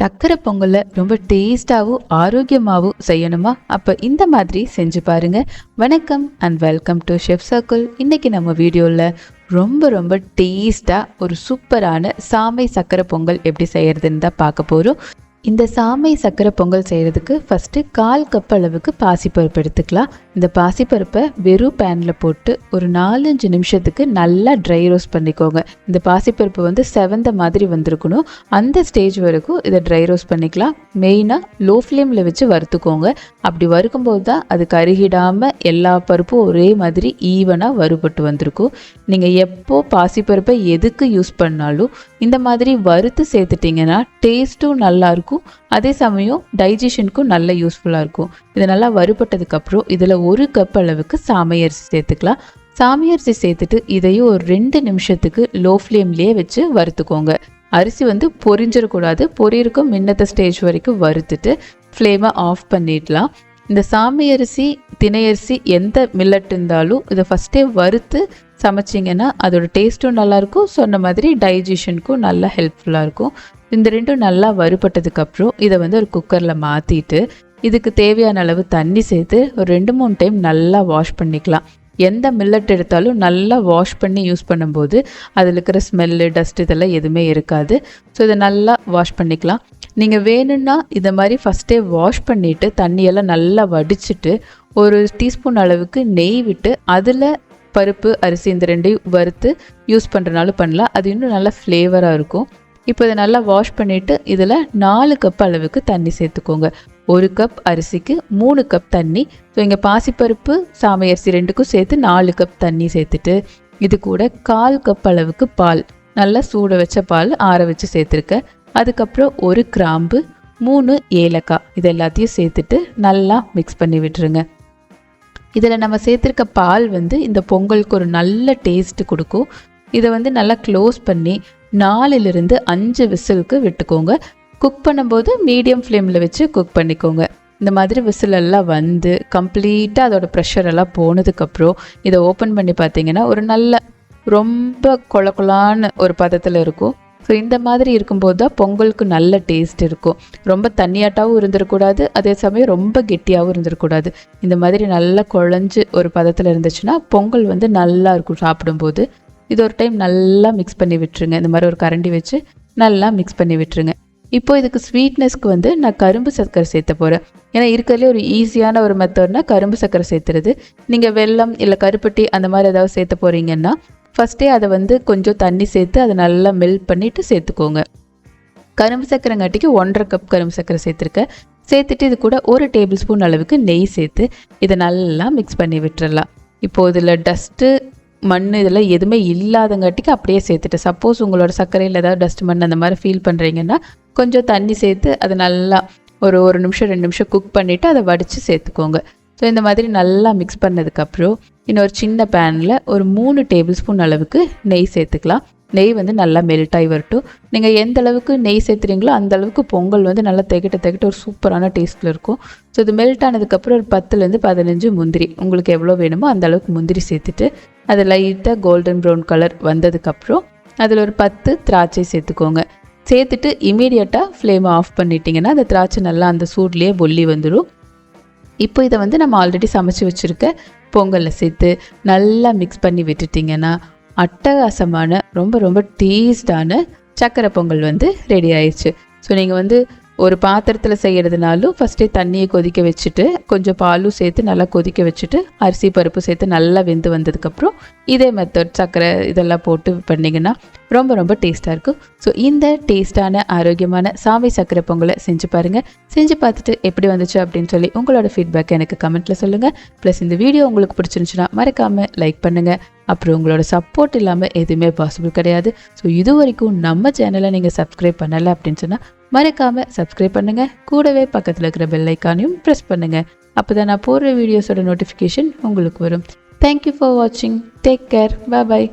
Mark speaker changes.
Speaker 1: சக்கரை பொங்கலை ரொம்ப டேஸ்டாகவும் ஆரோக்கியமாகவும் செய்யணுமா? அப்போ இந்த மாதிரி செஞ்சு பாருங்க. வணக்கம் and welcome to chef circle இன்னைக்கு நம்ம வீடியோவில் ரொம்ப ரொம்ப டேஸ்டாக ஒரு சூப்பரான சாமை சக்கரை பொங்கல் எப்படி செய்யறதுன்னு தான் பார்க்க போகிறோம் இந்த சாமை சக்கரை பொங்கல் செய்கிறதுக்கு ஃபஸ்ட்டு கால் கப் அளவுக்கு பாசிப்பருப்பு எடுத்துக்கலாம். இந்த பாசிப்பருப்பை வெறும் பேனில் போட்டு ஒரு நாலஞ்சு நிமிஷத்துக்கு நல்லா ட்ரை ரோஸ்ட் பண்ணிக்கோங்க. இந்த பாசிப்பருப்பு வந்து செவந்த மாதிரி வந்திருக்கணும். அந்த ஸ்டேஜ் வரைக்கும் இதை ட்ரை ரோஸ்ட் பண்ணிக்கலாம். மெயினாக லோ ஃப்ளேமில் வச்சு வறுத்துக்கோங்க. அப்படி வறுக்கும்போது தான் அது கருகிடாமல் எல்லா பருப்பும் ஒரே மாதிரி ஈவனாக வறுபட்டு வந்திருக்கும். நீங்கள் எப்போ பாசிப்பருப்பை எதுக்கு யூஸ் பண்ணாலும் இந்த மாதிரி வறுத்து சேர்த்துட்டிங்கன்னா டேஸ்ட்டும் நல்லாயிருக்கும் அதே சமயம் டைஜஷனுக்கும் நல்ல யூஸ்ஃபுல்லாக இருக்கும். இது நல்லா வறுபட்டதுக்கப்புறம் இதில் ஒரு கப் அளவுக்கு சாமையரிசி சேர்த்துக்கலாம். சாமை அரிசி சேர்த்துட்டு இதையும் ஒரு ரெண்டு நிமிஷத்துக்கு லோ ஃப்ளேம்லேயே வச்சு வறுத்துக்கோங்க. அரிசி வந்து பொரிஞ்சிடக்கூடாது. பொரியிருக்கும் மின்னத்த ஸ்டேஜ் வரைக்கும் வறுத்துட்டு ஃப்ளேமை ஆஃப் பண்ணிடலாம். இந்த சாமி அரிசி தினை அரிசி எந்த மில்லட் இருந்தாலும் இதை ஃபஸ்ட்டே வறுத்து சமைச்சிங்கன்னா அதோட டேஸ்ட்டும் நல்லாயிருக்கும். சொன்ன மாதிரி டைஜஷனுக்கும் நல்லா ஹெல்ப்ஃபுல்லாக இருக்கும். இந்த ரெண்டும் நல்லா வறுபட்டதுக்கப்புறம் இதை வந்து ஒரு குக்கரில் மாற்றிட்டு இதுக்கு தேவையான அளவு தண்ணி சேர்த்து ஒரு ரெண்டு மூணு டைம் நல்லா வாஷ் பண்ணிக்கலாம். எந்த மில்லட் எடுத்தாலும் நல்லா வாஷ் பண்ணி யூஸ் பண்ணும்போது அதில் இருக்கிற ஸ்மெல்லு டஸ்ட் இதெல்லாம் எதுவுமே இருக்காது. ஸோ இதை நல்லா வாஷ் பண்ணிக்கலாம். நீங்கள் வேணும்னா இதை மாதிரி ஃபஸ்ட்டே வாஷ் பண்ணிவிட்டு தண்ணியெல்லாம் நல்லா வடிச்சிட்டு ஒரு டீஸ்பூன் அளவுக்கு நெய் விட்டு அதில் பருப்பு அரிசி இந்த ரெண்டையும் வறுத்து யூஸ் பண்ணுறனாலும் பண்ணலாம். அது இன்னும் நல்லா ஃப்ளேவராக இருக்கும். இப்போ இதை நல்லா வாஷ் பண்ணிவிட்டு இதில் நாலு கப் அளவுக்கு தண்ணி சேர்த்துக்கோங்க. ஒரு கப் அரிசிக்கு மூணு கப் தண்ணி. ஸோ இங்கே பாசிப்பருப்பு சாமை அரிசி ரெண்டுக்கும் சேர்த்து நாலு கப் தண்ணி சேர்த்துட்டு இது கூட கால் கப் அளவுக்கு பால். நல்லா சூட வச்ச பால் ஆற வச்சு சேர்த்துருக்கேன் அதுக்கப்புறம் ஒரு கிராம்பு மூணு ஏலக்காய். இது எல்லாத்தையும் சேர்த்துட்டு நல்லா மிக்ஸ் பண்ணி விட்டுருங்க. இதில் நம்ம சேர்த்துருக்க பால் வந்து இந்த பொங்கலுக்கு ஒரு நல்ல டேஸ்ட் கொடுக்கும். இதை வந்து நல்லா க்ளோஸ் பண்ணி நாலுலேருந்து அஞ்சு விசிலுக்கு விட்டுக்கோங்க. குக் பண்ணும்போது மீடியம் ஃப்ளேமில் வச்சு குக் பண்ணிக்கோங்க. இந்த மாதிரி விசில் எல்லாம் வந்து கம்ப்ளீட்டாக அதோட ப்ரெஷர் எல்லாம் போனதுக்கப்புறம் இதை ஓப்பன் பண்ணி பார்த்தீங்கன்னா ஒரு நல்ல ரொம்ப கொல ஒரு பதத்தில் இருக்கும். ஸோ இந்த மாதிரி இருக்கும்போது தான் பொங்கலுக்கு நல்ல டேஸ்ட் இருக்கும். ரொம்ப தண்ணியாட்டாகவும் இருந்துடக்கூடாது அதே சமயம் ரொம்ப கெட்டியாகவும் இருந்துடக்கூடாது இந்த மாதிரி நல்லா குழஞ்சு ஒரு பதத்தில் இருந்துச்சுன்னா பொங்கல் வந்து நல்லா இருக்கும் சாப்பிடும்போது. இது ஒரு டைம் நல்லா மிக்ஸ் பண்ணி விட்டுருங்க. இந்த மாதிரி ஒரு கரண்டி வச்சு நல்லா மிக்ஸ் பண்ணி விட்டுருங்க. இப்போ இதுக்கு ஸ்வீட்னஸ்க்கு வந்து நான் கரும்பு சர்க்கரை சேர்த்த போகிறேன் ஏன்னா இருக்கிறதுலே ஒரு ஈஸியான ஒரு மெத்தட்னா கரும்பு சர்க்கரை சேர்த்துறது. நீங்கள் வெல்லம் இல்லை கருப்பட்டி அந்த மாதிரி ஏதாவது சேர்த்த போகிறீங்கன்னா ஃபஸ்ட்டே அதை வந்து கொஞ்சம் தண்ணி சேர்த்து அதை நல்லா மெல்ட் பண்ணிவிட்டு சேர்த்துக்கோங்க. கரும்பு சர்க்கரைங்காட்டிக்கு ஒன்றரை கப் கரும்பு சர்க்கரை சேர்த்துருக்கேன். சேர்த்துட்டு இது கூட ஒரு டேபிள் ஸ்பூன் அளவுக்கு நெய் சேர்த்து இதை நல்லா மிக்ஸ் பண்ணி விட்டுறலாம். இப்போது இதில் டஸ்ட்டு மண் இதெல்லாம் எதுவுமே இல்லாதங்காட்டிக்கு அப்படியே சேர்த்துட்டு சப்போஸ் உங்களோட சர்க்கரையில் ஏதாவது டஸ்ட் மண் அந்த மாதிரி ஃபீல் பண்ணுறீங்கன்னா கொஞ்சம் தண்ணி சேர்த்து அதை நல்லா ஒரு ஒரு நிமிஷம் ரெண்டு நிமிஷம் குக் பண்ணிவிட்டு அதை வடித்து சேர்த்துக்கோங்க. ஸோ இந்த மாதிரி நல்லா மிக்ஸ் பண்ணதுக்கப்புறம் இன்னொரு சின்ன பேனில் ஒரு மூணு டேபிள் ஸ்பூன் அளவுக்கு நெய் சேர்த்துக்கலாம். நெய் வந்து நல்லா மெல்ட் ஆகி வரட்டும். நீங்கள் எந்த அளவுக்கு நெய் சேர்த்துறீங்களோ அந்த அளவுக்கு பொங்கல் வந்து நல்லா திகட்ட திகட்ட ஒரு சூப்பரான டேஸ்ட்டில் இருக்கும். ஸோ இது மெல்ட் ஆனதுக்கப்புறம் ஒரு பத்துலேருந்து பதினஞ்சு முந்திரி. உங்களுக்கு எவ்வளோ வேணுமோ அந்த அளவுக்கு முந்திரி சேர்த்துட்டு அது லைட்டாக கோல்டன் ப்ரௌன் கலர் வந்ததுக்கப்புறம் அதில் ஒரு பத்து திராட்சை சேர்த்துக்கோங்க. சேர்த்துட்டு இமீடியட்டாக ஃப்ளேமை ஆஃப் பண்ணிட்டீங்கன்னா அந்த திராட்சை நல்லா அந்த சூட்லேயே பொல்லி வந்துடும் இப்போ இதை வந்து நம்ம ஆல்ரெடி சமைச்சு வச்சுருக்க பொங்கலில் சேர்த்து நல்லா மிக்ஸ் பண்ணி விட்டுட்டிங்கன்னா அட்டகாசமான ரொம்ப ரொம்ப டேஸ்டான சக்கரை பொங்கல் வந்து ரெடி ஆயிடுச்சு ஸோ நீங்கள் வந்து ஒரு பாத்திரத்தில் செய்கிறதுனாலும் ஃபஸ்ட்டே தண்ணியை கொதிக்க வச்சுட்டு கொஞ்சம் பாலும் சேர்த்து நல்லா கொதிக்க வச்சுட்டு அரிசி பருப்பு சேர்த்து நல்லா வெந்து வந்ததுக்கப்புறம் இதே மெத்தட் சர்க்கரை இதெல்லாம் போட்டு பண்ணிங்கன்னா ரொம்ப ரொம்ப டேஸ்ட்டாக இருக்கும். ஸோ இந்த டேஸ்ட்டான ஆரோக்கியமான சாமை சர்க்கரை பொங்கலை செஞ்சு பாருங்கள் செஞ்சு பார்த்துட்டு எப்படி வந்துச்சு அப்படின்னு சொல்லி உங்களோட ஃபீட்பேக் எனக்கு கமெண்ட்டில் சொல்லுங்கள் ப்ளஸ் இந்த வீடியோ உங்களுக்கு பிடிச்சிருந்துச்சுன்னா மறக்காமல் லைக் பண்ணுங்கள் அப்புறம் உங்களோட சப்போர்ட் இல்லாமல் எதுவுமே பாசிபிள் கிடையாது. ஸோ இது வரைக்கும் நம்ம சேனலை நீங்கள் சப்ஸ்கிரைப் பண்ணலை அப்படின்னு சொன்னால் மறக்காமல் சப்ஸ்கிரைப் பண்ணுங்கள் கூடவே பக்கத்தில் இருக்கிற பெல் ஐக்கானையும் ப்ரெஸ் பண்ணுங்கள் அப்போ தான் நான் போடுற வீடியோஸோட நோட்டிஃபிகேஷன் உங்களுக்கு வரும். தேங்க்யூ ஃபார் வாட்சிங் டேக் கேர் பாய்